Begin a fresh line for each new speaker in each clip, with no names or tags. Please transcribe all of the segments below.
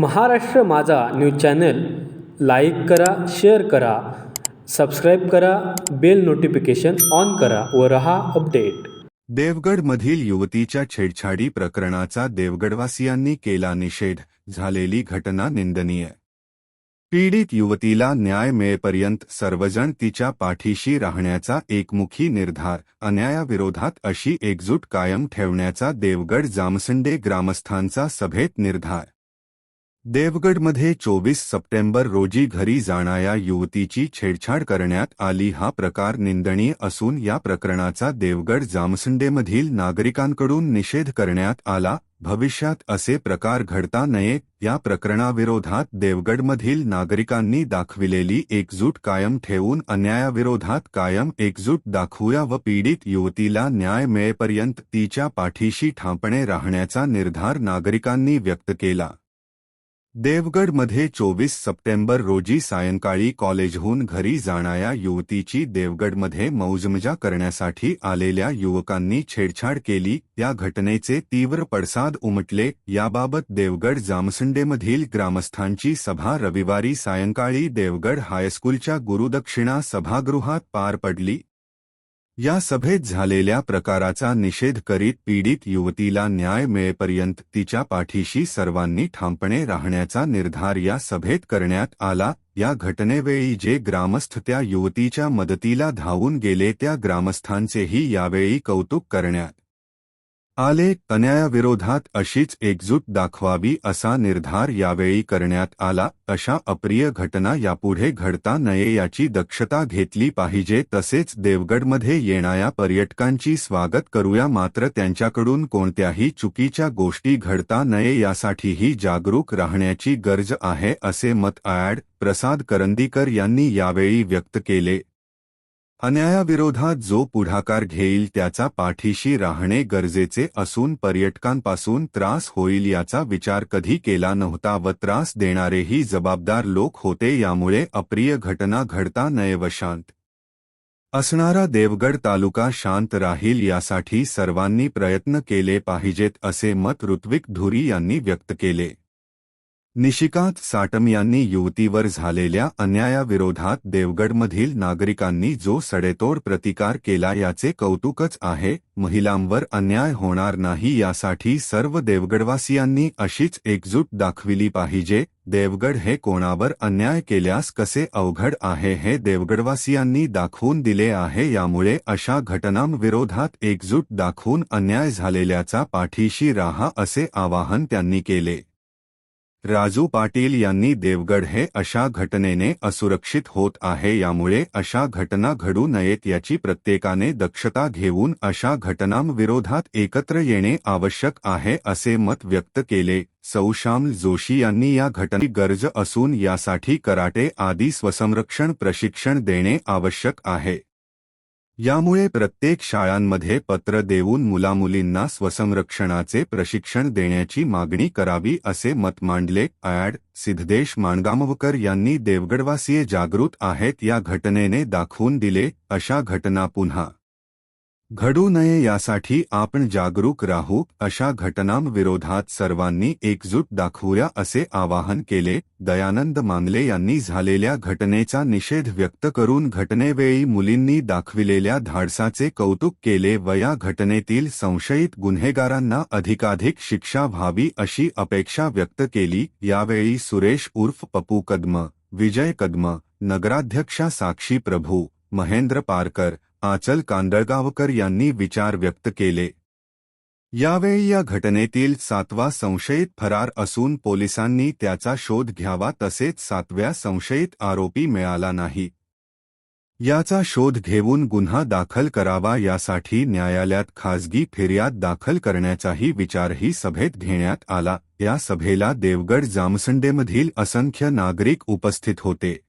Maharashtra Majha news channel like करा share करा subscribe करा बेल नोटिफिकेशन ऑन करा व रहा अपडेट.
देवगडमधील युवतीच्या छेडछाडी प्रकरणाचा देवगडवासियांनी केला निषेध झालेली घटना निंदनीय. पीडित युवतीला न्याय मिळेपर्यंत सर्वजण तिच्या पाठीशी राहण्याचा एकमुखी निर्धार अन्यायाविरोधात अशी एकजूट कायम ठेवण्याचा देवगड जामसंडे ग्रामस्थांचा सभेत निर्धार. देवगडमध्ये चोवीस सप्टेंबर रोजी घरी जाणाऱ्या युवतीची छेडछाड करण्यात आली. हा प्रकार निंदनीय असून या प्रकरणाचा देवगड जामसंडेमधील नागरिकांकडून निषेध करण्यात आला. भविष्यात असे प्रकार घडता नयेत या प्रकरणाविरोधात देवगडमधील नागरिकांनी दाखविलेली एकजूट कायम ठेवून अन्यायाविरोधात कायम एकजूट दाखवूया व पीडित युवतीला न्याय मिळेपर्यंत तिच्या पाठीशी ठामपणे राहण्याचा निर्धार नागरिकांनी व्यक्त केला. देवगडमध्ये चोवीस सप्टेंबर रोजी सायंकाळी कॉलेजहून घरी जाणाऱ्या युवतीची देवगडमध्ये मौजमजा करण्यासाठी आलेल्या युवकांनी छेडछाड केली. या घटनेचे तीव्र पडसाद उमटले. याबाबत देवगड जामसंडेमधील ग्रामस्थांची सभा रविवारी सायंकाळी देवगड हायस्कूलच्या गुरुदक्षिणा सभागृहात पार पडली. या सभेत झालेल्या प्रकाराचा निषेध करीत पीडित युवतीला न्याय मिळेपर्यंत तिच्या पाठीशी सर्वांनी ठामपणे राहण्याचा निर्धार या सभेत करण्यात आला. या घटनेवेळी जे ग्रामस्थ त्या युवतीच्या मदतीला धावून गेले त्या ग्रामस्थांचेही यावेळी कौतुक करण्यात आले अन्यायाविरोधात अशीच एकजूट दाखवावी असा निर्धार यावेळी करण्यात आला अशा अप्रिय घटना यापुढे घडता नये याची दक्षता घेतली पाहिजे तसेच देवगडमध्ये येणाऱ्या पर्यटकांची स्वागत करूया मात्र त्यांच्याकडून कोणत्याही चुकीच्या गोष्टी घडता नये यासाठीही जागरूक राहण्याची गरज आहे असे मत ॲड प्रसाद करंदीकर यांनी यावेळी व्यक्त केले. अन्यायाविरोधात जो पुढाकार घेईल त्याचा पाठीशी राहणे गरजेचे असून पर्यटकांपासून त्रास होईल याचा विचार कधी केला नव्हता व त्रास देणारेही जबाबदार लोक होते यामुळे अप्रिय घटना घडता नये व शांत असणारा देवगड तालुका शांत राहील यासाठी सर्वांनी प्रयत्न केले पाहिजेत असे मत ऋत्विक धुरी यांनी व्यक्त केले. निशिकांत साटम यांनी युवतीवर झालेल्या अन्यायाविरोधात देवगडमधील नागरिकांनी जो सडेतोड प्रतिकार केला याचे कौतुकच आहे महिलांवर अन्याय होणार नाही यासाठी सर्व देवगडवासियांनी अशीच एकजूट दाखविली पाहिजे देवगड हे कोणावर अन्याय केल्यास कसे अवघड आहे हे देवगडवासियांनी दाखवून दिले आहे यामुळे अशा घटनांविरोधात एकजूट दाखवून अन्याय झालेल्याचा पाठीशी राहा असे आवाहन त्यांनी केले. राजू पाटील यांनी देवगड हे अशा घटनेने असुरक्षित होत आहे यामुळे अशा घटना घडू नयेत याची प्रत्येकाने दक्षता घेऊन अशा घटनांविरोधात एकत्र येणे आवश्यक आहे असे मत व्यक्त केले. सौशाम जोशी यांनी या घटने गरज असून यासाठी कराटे आदी स्वसंरक्षण प्रशिक्षण देणे आवश्यक आहे. यामुळे प्रत्येक शाळांमध्ये पत्र देऊन मुलामुलींना स्वसंरक्षणाचे प्रशिक्षण देण्याची मागणी करावी असे मत मांडले. ॲड. सिद्धदेश माणगामवकर यांनी देवगडवासीय जागृत आहेत या घटनेने दाखवून दिले. अशा घटना पुन्हा घडू नये यासाठी आपण जागरूक राहू अशा घटनांविरोधात सर्वांनी एकजूट दाखवूया असे आवाहन केले दयानंद मांगले यांनी झालेल्या घटनेचा निषेध व्यक्त करून घटनेवेळी मुलींनी दाखविलेल्या धाडसाचे कौतुक केले व या घटनेतील संशयित गुन्हेगारांना अधिकाधिक शिक्षा व्हावी अशी अपेक्षा व्यक्त केली. यावेळी सुरेश उर्फ पप्पू कदम विजय कदम नगराध्यक्षा साक्षी प्रभू महेंद्र पारकर आचल कांदळगावकर यांनी विचार व्यक्त केले. यावेळी या घटनेतील सातवा संशयित फरार असून पोलिसांनी त्याचा शोध घ्यावा तसेच सातव्या संशयित आरोपी मिळाला नाही. याचा शोध घेऊन गुन्हा दाखल करावा यासाठी न्यायालयात खासगी फिर्याद दाखल करण्याचाही विचारही सभेत घेण्यात आला. या सभेला देवगड जामसंडेमधील असंख्य नागरिक उपस्थित होते.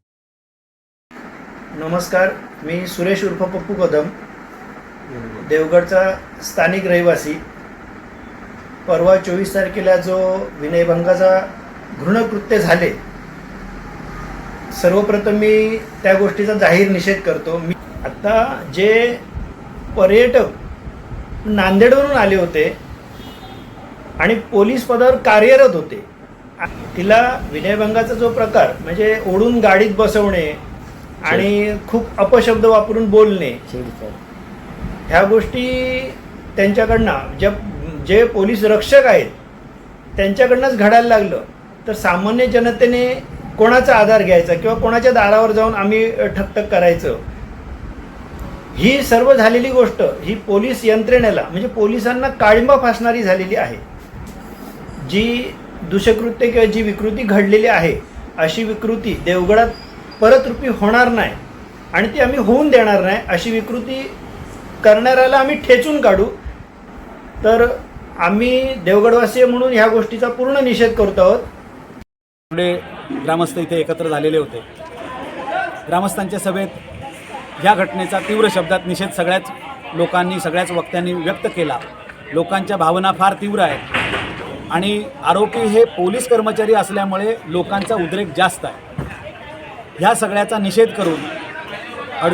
नमस्कार मी सुरेश उर्फ पप्पू कदम देवगडचा स्थानिक रहिवासी. परवा चोवीस तारखेला जो विनयभंगाचा घृणकृत्य झाले सर्वप्रथम मी त्या गोष्टीचा जाहीर निषेध करतो. मी आत्ता जे पर्यटक नांदेडवरून आले होते आणि पोलीस पदावर कार्यरत होते तिला विनयभंगाचा जो प्रकार म्हणजे ओढून गाडीत बसवणे आणि खूप अपशब्द वापरून बोलणे. ह्या गोष्टी त्यांच्याकडनं ज्या जे पोलीस रक्षक आहेत त्यांच्याकडनंच घडायला लागलं. तर सामान्य जनतेने कोणाचा आधार घ्यायचा किंवा कोणाच्या दारावर जाऊन आम्ही ठकठक करायचं? ही सर्व झालेली गोष्ट ही पोलीस यंत्रणेला म्हणजे पोलिसांना काळिंबा फासणारी झालेली आहे. जी दुष्कृत्य किंवा जी विकृती घडलेली आहे अशी विकृती देवगडात परतरूपी होणार नाही आणि ती आम्ही होऊन देणार नाही अशी विकृती करणाऱ्याला आम्ही ठेचून काढू. तर आम्ही देवगडवासीय म्हणून ह्या गोष्टीचा पूर्ण निषेध करतो आहोत.
पुढे ग्रामस्थ इथे एकत्र झालेले होते. ग्रामस्थांच्या सभेत ह्या घटनेचा तीव्र शब्दात निषेध सगळ्याच लोकांनी सगळ्याच वक्त्यांनी व्यक्त केला. लोकांच्या भावना फार तीव्र आहेत. आणि आरोपी हे पोलीस कर्मचारी असल्यामुळे लोकांचा उद्रेक जास्त आहे. ह्या सगळ्याचा निषेध करून अड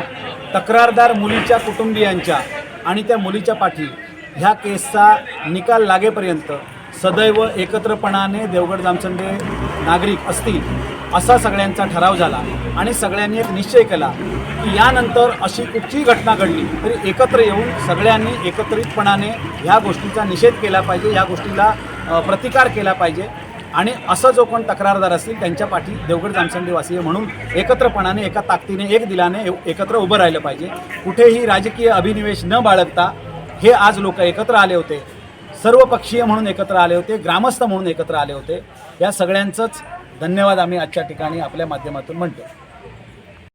तक्रारदार मुलीच्या कुटुंबियांच्या आणि त्या मुलीच्या पाठी ह्या केसचा निकाल लागेपर्यंत सदैव एकत्रपणाने देवगड जामसंडे नागरिक असतील असा सगळ्यांचा ठराव झाला आणि सगळ्यांनी एक निश्चय केला की यानंतर अशी कुठचीही घटना घडली तरी एकत्र येऊन सगळ्यांनी एकत्रितपणाने ह्या गोष्टीचा निषेध केला पाहिजे ह्या गोष्टीला प्रतिकार केला पाहिजे. आणि असं जो कोण तक्रारदार असतील त्यांच्या पाठी देवगड जामसंडीवासीय म्हणून एकत्रपणाने एका ताकदीने एक दिलाने एकत्र उभं राहिलं पाहिजे. कुठेही राजकीय अभिनिवेश न बाळगता हे आज लोक एकत्र आले होते. सर्व पक्षीय म्हणून एकत्र आले होते ग्रामस्थ म्हणून एकत्र आले होते. या सगळ्यांचंच धन्यवाद आम्ही आजच्या ठिकाणी आपल्या माध्यमातून म्हणतो.